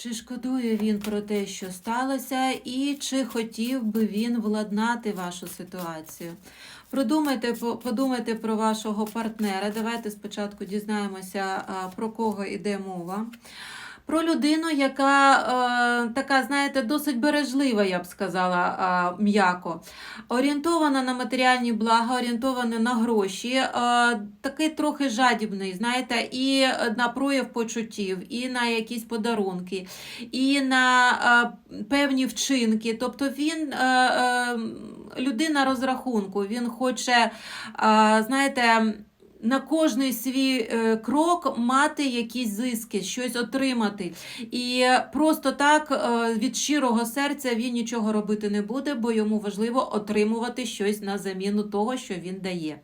Чи шкодує він про те, що сталося, і чи хотів би він владнати вашу ситуацію? Продумайте, подумайте про вашого партнера. Давайте спочатку дізнаємося, про кого йде мова. Про людину, яка е, така, знаєте, досить бережлива, я б сказала, е, м'яко. Орієнтована на матеріальні блага, орієнтована на гроші, е, такий трохи жадібний, знаєте, і на прояв почуттів, і на якісь подарунки, і на е, певні вчинки. Тобто він е, е, людина розрахунку, він хоче, е, знаєте, на кожний свій е, крок мати якісь зиски, щось отримати. І просто так е, від щирого серця він нічого робити не буде, бо йому важливо отримувати щось на заміну того, що він дає.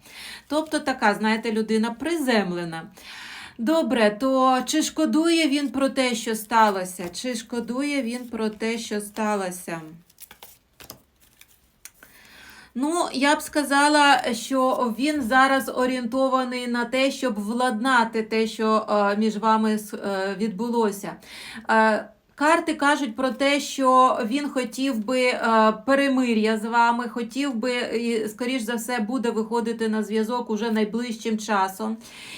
Тобто така, знаєте, людина приземлена. Добре, то чи шкодує він про те, що сталося? Чи шкодує він про те, що сталося? Ну, я б сказала, що він зараз орієнтований на те, щоб владнати те, що е, між вами е, відбулося. Карти кажуть про те, що він хотів би е, перемир'я з вами, хотів би, і, скоріш за все, буде виходити на зв'язок уже найближчим часом.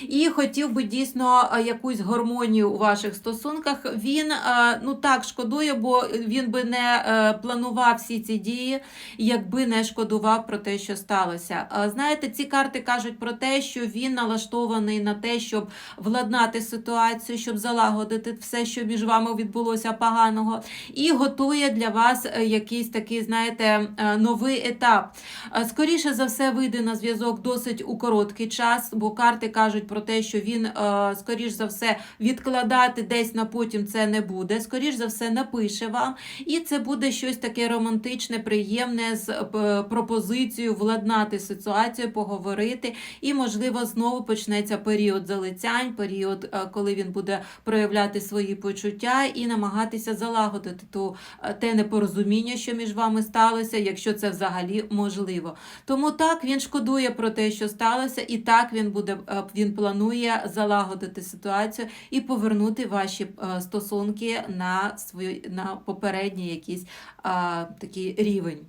І хотів би дійсно е, якусь гармонію у ваших стосунках. Він е, ну так шкодує, бо він би не планував всі ці дії, якби не шкодував про те, що сталося. Знаєте, ці карти кажуть про те, що він налаштований на те, щоб владнати ситуацію, щоб залагодити все, що між вами відбулося поганого, і готує для вас е, якийсь такий, знаєте, е, новий етап. Е, Скоріше за все, вийде на зв'язок досить у короткий час, бо карти кажуть про те, що він, скоріш за все, відкладати десь на потім це не буде. Скоріш за все, напише вам, і це буде щось таке романтичне, приємне з пропозицією владнати ситуацію, поговорити. І, можливо, знову почнеться період залицянь, період, коли він буде проявляти свої почуття і намагатися залагодити ту, е, те непорозуміння, що між вами сталося, якщо це взагалі можливо. Тому так він шкодує про те, що сталося, і так він буде е, він планує залагодити ситуацію і повернути ваші е, стосунки на свою на попередній якийсь а, такий рівень.